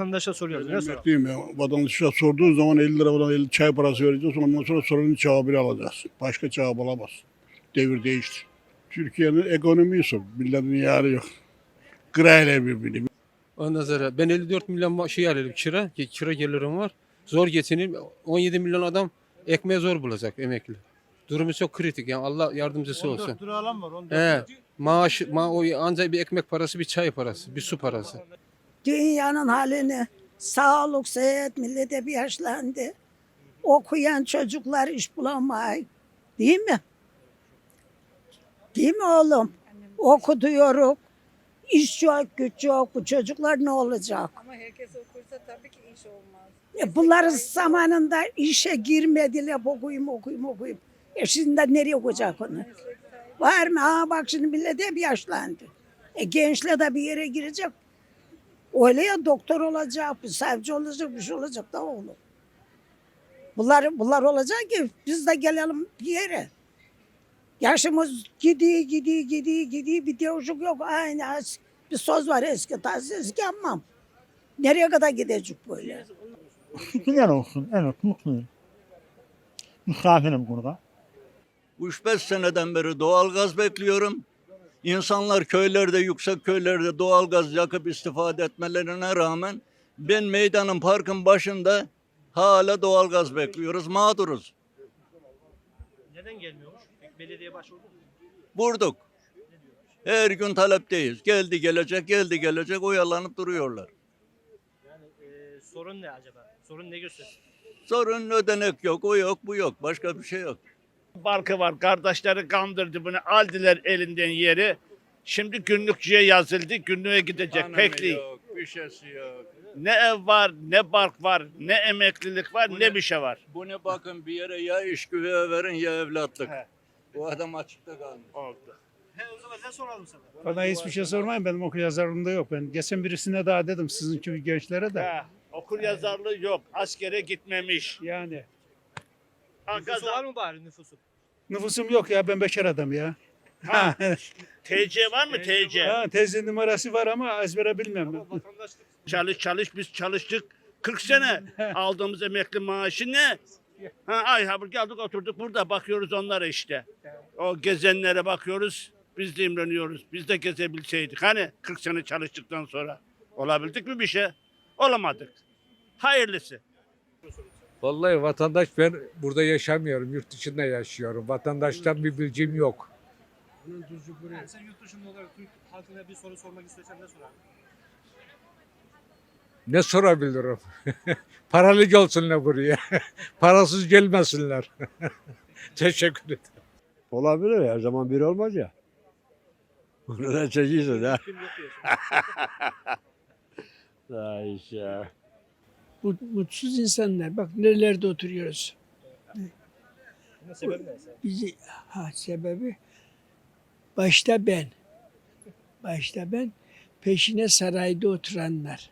Vatandaşa soruyoruz. Ne soralım? Emekliyim ya. Vatandaşa sorduğun zaman 50 lira falan 50 çay parası vereceğiz. Ondan sonra sorunun cevabını alacaksın. Başka cevap alamazsın. Devir değişti. Türkiye'nin ekonomiyi sor. Milletin yarı yok. Grayla birbirini. Ondan sonra ben 54 milyon şey alıyorum kira, ki kira gelirim var. Zor geçinir. 17 milyon adam ekmeği zor bulacak emekli. Durumu çok kritik yani Allah yardımcısı olsun. 14 lira alan var. 14 He, maaş, ma o ancak bir ekmek parası, bir çay parası, bir su parası. Dünyanın halini sağlık, sıhhat, millet hep yaşlandı. Okuyan çocuklar iş bulamay. Değil mi? Değil mi oğlum? Okutuyoruz. İş yok, güç yok. Bu çocuklar ne olacak? Ama herkes okursa tabii ki iş olmaz. E bunların zamanında işe girmediler. Okuyayım, okuyayım, okuyayım. E şimdi nereye okuyacak onu? Var mı? Ha bak şimdi millet hep yaşlandı. E gençler de bir yere girecek. Öyle ya doktor olacak, bir savcı olacak, bir şey olacak da oğlum. Bunlar, bunlar olacak ki biz de gelelim bir yere. Yaşımız gidiyor, gidiyor, gidiyor, gidiyor. Bir değişik yok. Aynı bir söz var eski tarzı eski yapmam. Nereye kadar gidecek böyle? Şükürler olsun. Evet mutluyum. Misafirim burada. 3-5 seneden beri doğalgaz bekliyorum. İnsanlar köylerde, yüksek köylerde doğalgaz yakıp istifade etmelerine rağmen ben meydanın parkın başında hala doğalgaz bekliyoruz. Mağduruz. Neden gelmiyormuş? Belediye başvurdu. mu? Vurduk. Her gün talepteyiz. Geldi gelecek, geldi gelecek oyalanıp duruyorlar. Yani e, sorun ne acaba? Sorun ne gösteriyor? Sorun ödenek yok, o yok, bu yok. Başka bir şey yok. Barkı var. Kardeşleri kandırdı bunu. Aldılar elinden yeri. Şimdi günlükçüye yazıldı. Günlüğe gidecek. Pekli. yok, bir şeysi yok. Ne ev var, ne bark var, ne emeklilik var, Bu ne ne? bir şey var. Bu ne bakın bir yere ya iş güveye verin ya evlatlık. He. Bu adam açıkta kalmış. Oldu. He o zaman ne soralım sana? Bana hiçbir şey sormayın. Benim okul yazarlığımda yok. Ben geçen birisine daha dedim sizin gibi gençlere de. He. Okur yazarlığı yok. Askere gitmemiş. Yani Nüfusu var mı bari nüfusu? nüfusum yok ya. Ben bekar adam ya. Ha. TC var mı TC? ha, teyze numarası var ama ezbere bilmem. Ama vatandaşlık Çalış çalış biz çalıştık. 40 sene aldığımız emekli maaşı ne? Ha, ay ha geldik oturduk burada bakıyoruz onlara işte. O gezenlere bakıyoruz. Biz de imreniyoruz. Biz de gezebilseydik. Hani 40 sene çalıştıktan sonra. Olabildik mi bir şey? Olamadık. Hayırlısı. Vallahi vatandaş ben burada yaşamıyorum. Yurt dışında yaşıyorum. Vatandaştan bir bilgim yok. Yani sen yurt dışında olarak Türk halkına bir soru sormak istesen ne sorardın? Ne sorabilirim? Paralı gelsinler buraya. Parasız gelmesinler. Teşekkür ederim. Olabilir her zaman bir olmaz ya. Bunu da çekiyorsun ha. Ay ya. Mut- mutsuz insanlar. Bak nerelerde oturuyoruz. Ne sebebi ne? Bizi ha sebebi başta ben. Başta ben peşine sarayda oturanlar.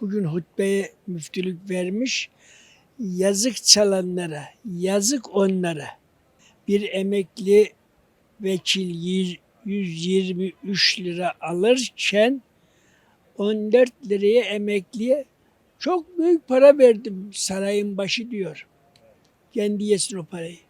Bugün hutbeye müftülük vermiş. Yazık çalanlara, yazık onlara. Bir emekli vekil yir- 123 lira alırken 14 liraya emekliye çok büyük para verdim sarayın başı diyor. Kendi yesin o parayı.